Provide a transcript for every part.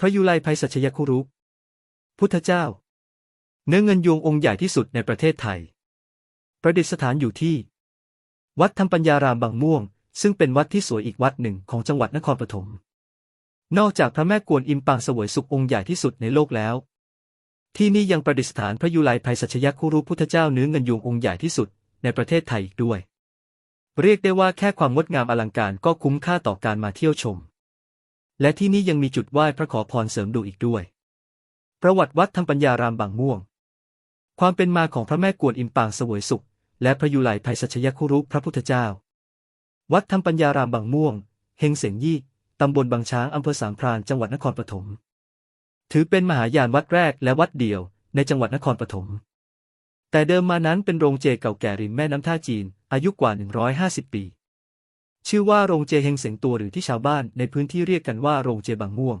พระยุไลภัยสัชยคุรุพุทธเจ้า เนื้อเงินยวงองค์ใหญ่ที่สุดในประเทศไทย ประดิษฐานอยู่ที่ วัดธรรมปัญญารามบางม่วง ซึ่งเป็นวัดที่สวยอีกวัดหนึ่งของจังหวัดนครปฐม นอกจากพระแม่กวนอิมปางสวยสุของค์ใหญ่ที่สุดในโลกแล้ว ที่นี่ยังประดิษฐานพระยุไลภัยสัชยคุรุพุทธเจ้าเนื้อเงินยวงองค์ใหญ่ที่สุดในประเทศไทยอีกด้วย เรียกได้ว่าแค่ความงดงามอลังการก็คุ้มค่าต่อการมาเที่ยวชม และที่นี่ยังมีจุดไหว้พระขอพรเสริมดวงอีกด้วย ประวัติวัดธรรมปัญญารามบางม่วง ความเป็นมาของพระแม่กวนอิมปางสวยสุข และพระยุไลภัยสัชยคุรุพระพุทธเจ้า วัดธรรมปัญญารามบางม่วง เฮงเสียงยี่ ตำบลบางช้างอำเภอสามพรานจังหวัดนครปฐม ถือเป็นมหายานวัดแรกและวัดเดียวในจังหวัดนครปฐม แต่เดิมมานั้นเป็นโรงเจเก่าแก่ริมแม่น้ำท่าจีน อายุกว่า 150 ปี ชื่อว่าโรงเจเฮงเสงตัวหรือที่ชาวบ้านในพื้นที่เรียกกันว่าโรงเจบางม่วง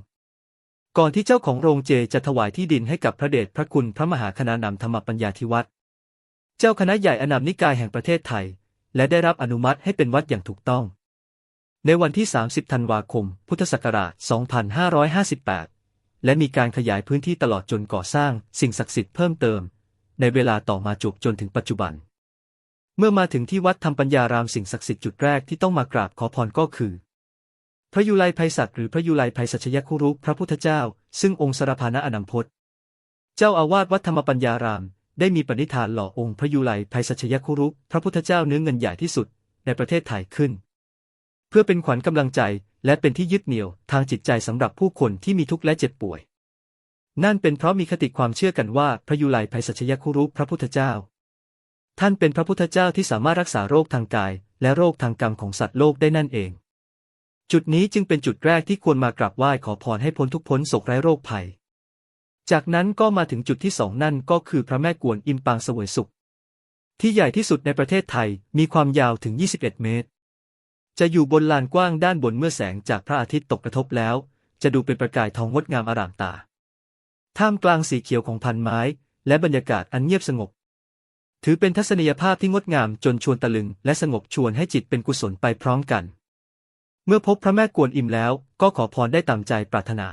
ก่อนที่เจ้าของโรงเจจะถวายที่ดินให้กับพระเดชพระคุณพระมหาคณานำธรรมปัญญาธิวัตรเจ้าคณะใหญ่อนามนิกายแห่งประเทศไทย และได้รับอนุมัติให้เป็นวัดอย่างถูกต้อง ในวันที่ 30 ธันวาคม พุทธศักราช 2558 และมีการขยายพื้นที่ตลอดจนก่อสร้างสิ่งศักดิ์สิทธิ์เพิ่มเติม ในเวลาต่อมาจบจนถึงปัจจุบัน เมื่อมาถึงที่วัดธรรมปัญญารามสิ่งศักดิ์สิทธิ์จุดแรกที่ต้องมากราบขอพรก็คือ พระยุไลภัยศัตริย์หรือพระยุไลภัยสัชยคุรุพระพุทธเจ้า ซึ่งองค์สรพานะอนัมพศเจ้าอาวาสวัดธรรมปัญญาราม ได้มีปณิธานหล่อองค์พระยุไลภัยสัชยคุรุพระพุทธเจ้าเนื้อเงินใหญ่ที่สุดในประเทศไทยขึ้น เพื่อเป็นขวัญกำลังใจและเป็นที่ยึดเหนี่ยวทางจิตใจสำหรับผู้คนที่มีทุกข์และเจ็บป่วย นั่นเป็นเพราะมีคติความเชื่อกันว่าพระยุไลภัยสัชยคุรุพระพุทธเจ้า ท่านเป็นพระพุทธเจ้าที่สามารถรักษาโรคทางกาย และโรคทางกรรมของสัตว์โลกได้นั่นเอง จุดนี้จึงเป็นจุดแรกที่ควรมากราบไหว้ขอพรให้พ้นทุกพ้นโศกไร้โรคภัย จากนั้นก็มาถึงจุดที่สองนั่นก็คือพระแม่กวนอิมปางเสวยสุข ที่ใหญ่ที่สุดในประเทศไทยมีความยาวถึง 21 เมตร จะอยู่บนลานกว้างด้านบนเมื่อแสงจากพระอาทิตย์ตกกระทบแล้ว จะดูเป็นประกายทองงดงามอารามตา ท่ามกลางสีเขียวของพันไม้ และบรรยากาศอันเงียบสงบ ถือเป็นทัศนียภาพที่งดงามจนชวนตะลึง และสงบชวนให้จิตเป็นกุศลไปพร้อมกัน เมื่อพบพระแม่กวนอิมแล้วก็ขอพรได้ตามใจปรารถนา